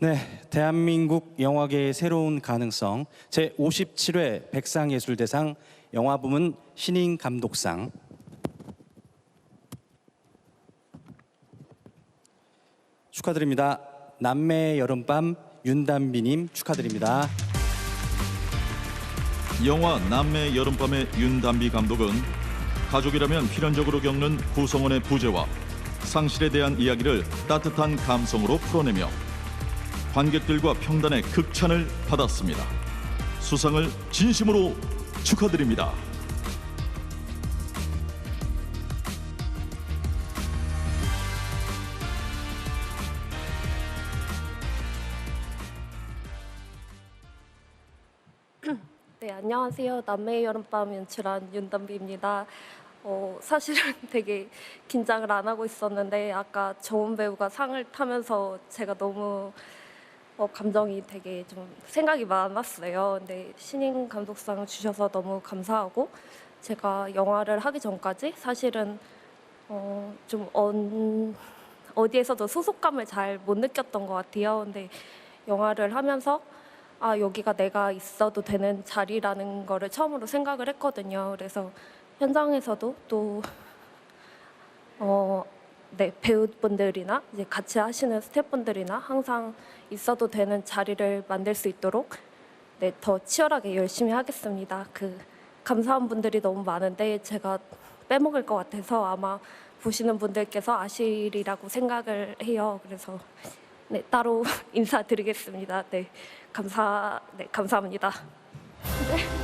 네, 대한민국 영화계의 새로운 가능성 제 57회 백상예술대상 영화 부문 신인 감독상 축하드립니다. 남매의 여름밤 윤단비님 축하드립니다. 영화 남매 여름밤의 윤담비 감독은 가족이라면 필연적으로 겪는 구성원의 부재와 상실에 대한 이야기를 따뜻한 감성으로 풀어내며 관객들과 평단의 극찬을 받았습니다. 수상을 진심으로 축하드립니다. 네, 안녕하세요. 남매의 여름밤 연출한 윤담비입니다. 어, 사실은 되게 긴장을 안 하고 있었는데 아까 좋은 배우가 상을 타면서 제가 너무 어, 감정이 되게 좀 생각이 많았어요. 근데 신인 감독상을 주셔서 너무 감사하고 제가 영화를 하기 전까지 사실은 어, 좀 언, 어디에서도 소속감을 잘 못 느꼈던 것 같아요. 근데 영화를 하면서 아 여기가 내가 있어도 되는 자리라는 거를 처음으로 생각을 했거든요. 그래서 현장에서도 또 어, 네, 배우분들이나 이제 같이 하시는 스태프분들이나 항상 있어도 되는 자리를 만들 수 있도록 네, 더 치열하게 열심히 하겠습니다. 그 감사한 분들이 너무 많은데 제가 빼먹을 것 같아서 아마 보시는 분들께서 아시리라고 생각을 해요. 그래서 네, 따로 인사드리겠습니다. 네, 감사, 네, 감사합니다. 네.